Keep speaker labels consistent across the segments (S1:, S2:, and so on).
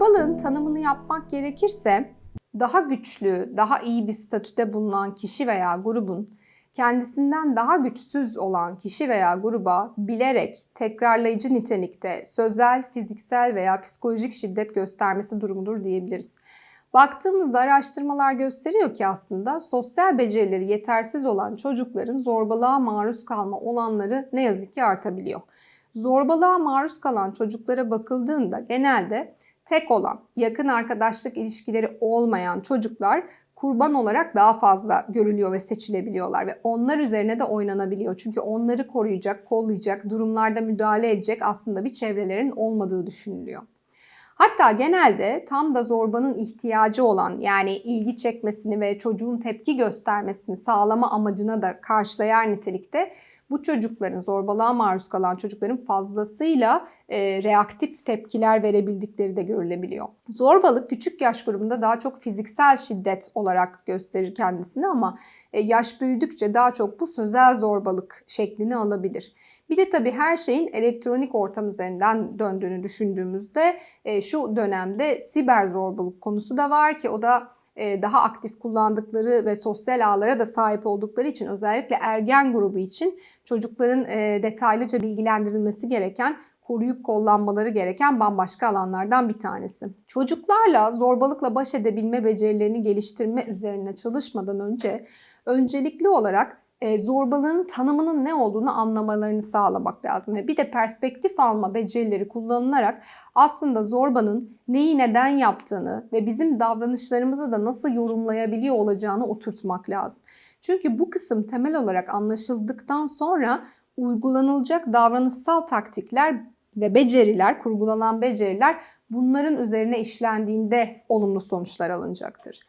S1: Zorbalığın tanımını yapmak gerekirse daha güçlü, daha iyi bir statüde bulunan kişi veya grubun kendisinden daha güçsüz olan kişi veya gruba bilerek tekrarlayıcı nitelikte sözel, fiziksel veya psikolojik şiddet göstermesi durumudur diyebiliriz. Baktığımızda araştırmalar gösteriyor ki aslında sosyal becerileri yetersiz olan çocukların zorbalığa maruz kalma olanları ne yazık ki artabiliyor. Zorbalığa maruz kalan çocuklara bakıldığında genelde tek olan, yakın arkadaşlık ilişkileri olmayan çocuklar kurban olarak daha fazla görülüyor ve seçilebiliyorlar ve onlar üzerine de oynanabiliyor. Çünkü onları koruyacak, kollayacak, durumlarda müdahale edecek aslında bir çevrelerin olmadığı düşünülüyor. Hatta genelde tam da zorbanın ihtiyacı olan yani ilgi çekmesini ve çocuğun tepki göstermesini sağlama amacına da karşılayar nitelikte bu çocukların, zorbalığa maruz kalan çocukların fazlasıyla e, reaktif tepkiler verebildikleri de görülebiliyor. Zorbalık küçük yaş grubunda daha çok fiziksel şiddet olarak gösterir kendisini ama e, yaş büyüdükçe daha çok bu sözel zorbalık şeklini alabilir. Bir de tabii her şeyin elektronik ortam üzerinden döndüğünü düşündüğümüzde e, şu dönemde siber zorbalık konusu da var ki o da daha aktif kullandıkları ve sosyal ağlara da sahip oldukları için özellikle ergen grubu için çocukların e, detaylıca bilgilendirilmesi gereken koruyup kollanmaları gereken bambaşka alanlardan bir tanesi. Çocuklarla zorbalıkla baş edebilme becerilerini geliştirme üzerine çalışmadan önce öncelikli olarak e, zorbalığın tanımının ne olduğunu anlamalarını sağlamak lazım. Ve bir de perspektif alma becerileri kullanılarak aslında zorbanın neyi neden yaptığını ve bizim davranışlarımızı da nasıl yorumlayabiliyor olacağını oturtmak lazım. Çünkü bu kısım temel olarak anlaşıldıktan sonra uygulanılacak davranışsal taktikler ve beceriler, kurgulanan beceriler bunların üzerine işlendiğinde olumlu sonuçlar alınacaktır.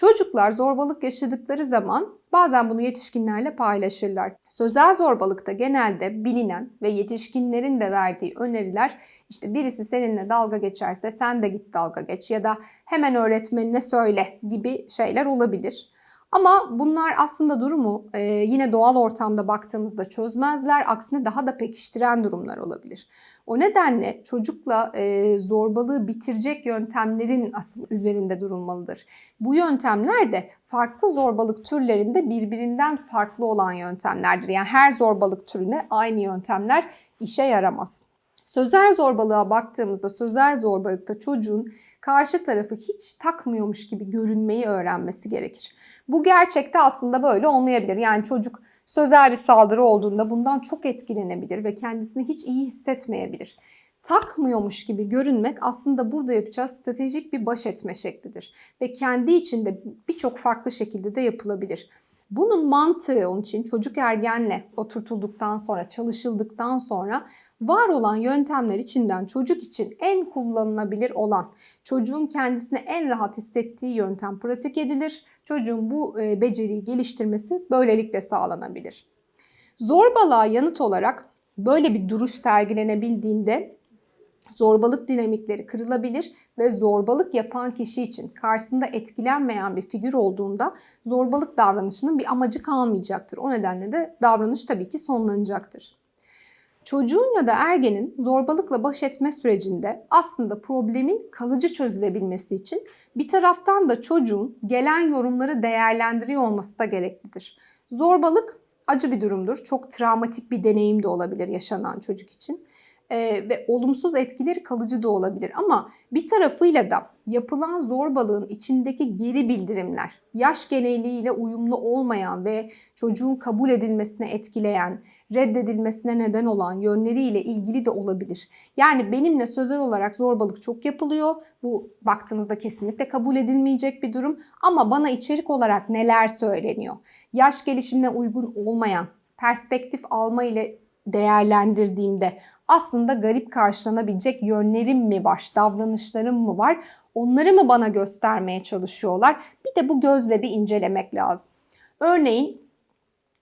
S1: Çocuklar zorbalık yaşadıkları zaman bazen bunu yetişkinlerle paylaşırlar. Sözel zorbalıkta genelde bilinen ve yetişkinlerin de verdiği öneriler işte birisi seninle dalga geçerse sen de git dalga geç ya da hemen öğretmenine söyle gibi şeyler olabilir. Ama bunlar aslında durumu e, yine doğal ortamda baktığımızda çözmezler. Aksine daha da pekiştiren durumlar olabilir. O nedenle çocukla e, zorbalığı bitirecek yöntemlerin asıl üzerinde durulmalıdır. Bu yöntemler de farklı zorbalık türlerinde birbirinden farklı olan yöntemlerdir. Yani her zorbalık türüne aynı yöntemler işe yaramaz. Sözel zorbalığa baktığımızda sözel zorbalıkta çocuğun karşı tarafı hiç takmıyormuş gibi görünmeyi öğrenmesi gerekir. Bu gerçekte aslında böyle olmayabilir. Yani çocuk sözel bir saldırı olduğunda bundan çok etkilenebilir ve kendisini hiç iyi hissetmeyebilir. Takmıyormuş gibi görünmek aslında burada yapacağı stratejik bir baş etme şeklidir ve kendi içinde birçok farklı şekilde de yapılabilir. Bunun mantığı onun için çocuk ergenle oturtulduktan sonra, çalışıldıktan sonra var olan yöntemler içinden çocuk için en kullanılabilir olan, çocuğun kendisini en rahat hissettiği yöntem pratik edilir. Çocuğun bu e, beceriyi geliştirmesi böylelikle sağlanabilir. Zorbalığa yanıt olarak böyle bir duruş sergilenebildiğinde zorbalık dinamikleri kırılabilir ve zorbalık yapan kişi için karşısında etkilenmeyen bir figür olduğunda zorbalık davranışının bir amacı kalmayacaktır. O nedenle de davranış tabii ki sonlanacaktır. Çocuğun ya da ergenin zorbalıkla baş etme sürecinde aslında problemin kalıcı çözülebilmesi için bir taraftan da çocuğun gelen yorumları değerlendiriyor olması da gereklidir. Zorbalık acı bir durumdur. Çok travmatik bir deneyim de olabilir yaşanan çocuk için. Ee, ve olumsuz etkileri kalıcı da olabilir. Ama bir tarafıyla da yapılan zorbalığın içindeki geri bildirimler, yaş geneliğiyle uyumlu olmayan ve çocuğun kabul edilmesine etkileyen, reddedilmesine neden olan yönleriyle ilgili de olabilir. Yani benimle sözel olarak zorbalık çok yapılıyor. Bu baktığımızda kesinlikle kabul edilmeyecek bir durum. Ama bana içerik olarak neler söyleniyor? Yaş gelişimine uygun olmayan, perspektif alma ile değerlendirdiğimde aslında garip karşılanabilecek yönlerim mi var, davranışlarım mı var? Onları mı bana göstermeye çalışıyorlar? Bir de bu gözle bir incelemek lazım. Örneğin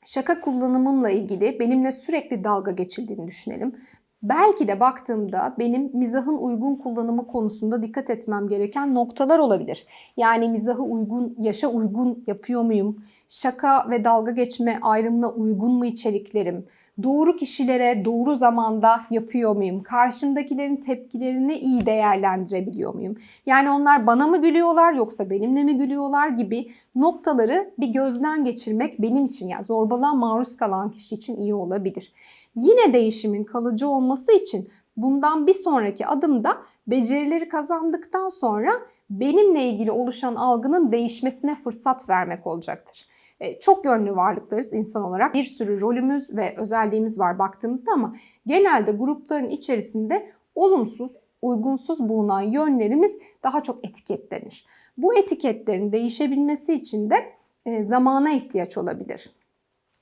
S1: şaka kullanımımla ilgili benimle sürekli dalga geçildiğini düşünelim. Belki de baktığımda benim mizahın uygun kullanımı konusunda dikkat etmem gereken noktalar olabilir. Yani mizahı uygun, yaşa uygun yapıyor muyum? Şaka ve dalga geçme ayrımına uygun mu içeriklerim? Doğru kişilere doğru zamanda yapıyor muyum? Karşımdakilerin tepkilerini iyi değerlendirebiliyor muyum? Yani onlar bana mı gülüyorlar yoksa benimle mi gülüyorlar gibi noktaları bir gözden geçirmek benim için yani zorbalığa maruz kalan kişi için iyi olabilir. Yine değişimin kalıcı olması için bundan bir sonraki adımda becerileri kazandıktan sonra benimle ilgili oluşan algının değişmesine fırsat vermek olacaktır. E, Çok yönlü varlıklarız insan olarak. Bir sürü rolümüz ve özelliğimiz var baktığımızda ama genelde grupların içerisinde olumsuz, uygunsuz bulunan yönlerimiz daha çok etiketlenir. Bu etiketlerin değişebilmesi için de e, zamana ihtiyaç olabilir.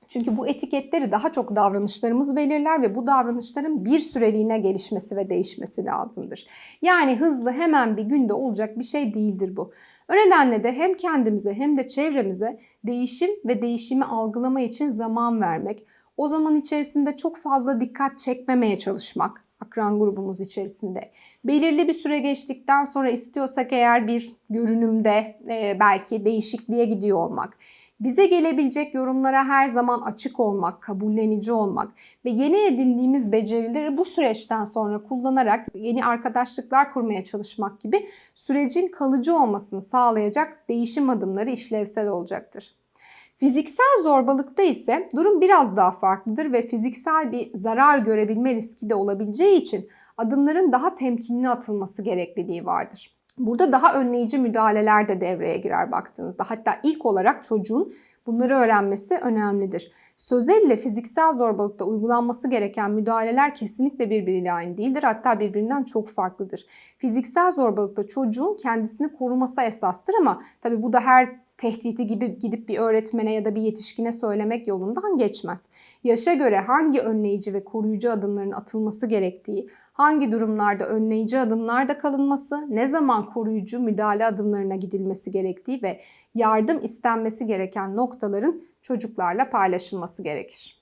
S1: Çünkü bu etiketleri daha çok davranışlarımız belirler ve bu davranışların bir süreliğine gelişmesi ve değişmesi lazımdır. Yani hızlı hemen bir günde olacak bir şey değildir bu. O nedenle de hem kendimize hem de çevremize değişim ve değişimi algılama için zaman vermek, o zaman içerisinde çok fazla dikkat çekmemeye çalışmak, akran grubumuz içerisinde. Belirli bir süre geçtikten sonra istiyorsak eğer bir görünümde e, belki değişikliğe gidiyor olmak, bize gelebilecek yorumlara her zaman açık olmak, kabullenici olmak ve yeni edindiğimiz becerileri bu süreçten sonra kullanarak yeni arkadaşlıklar kurmaya çalışmak gibi sürecin kalıcı olmasını sağlayacak değişim adımları işlevsel olacaktır. Fiziksel zorbalıkta ise durum biraz daha farklıdır ve fiziksel bir zarar görebilme riski de olabileceği için adımların daha temkinli atılması gerekliliği vardır. Burada daha önleyici müdahaleler de devreye girer baktığınızda. Hatta ilk olarak çocuğun bunları öğrenmesi önemlidir. Sözel ile fiziksel zorbalıkta uygulanması gereken müdahaleler kesinlikle birbiriyle aynı değildir. Hatta birbirinden çok farklıdır. Fiziksel zorbalıkta çocuğun kendisini koruması esastır ama tabii bu da her tehdidi gibi gidip bir öğretmene ya da bir yetişkine söylemek yolundan geçmez. Yaşa göre hangi önleyici ve koruyucu adımların atılması gerektiği, hangi durumlarda önleyici adımlarda kalınması, ne zaman koruyucu müdahale adımlarına gidilmesi gerektiği ve yardım istenmesi gereken noktaların çocuklarla paylaşılması gerekir.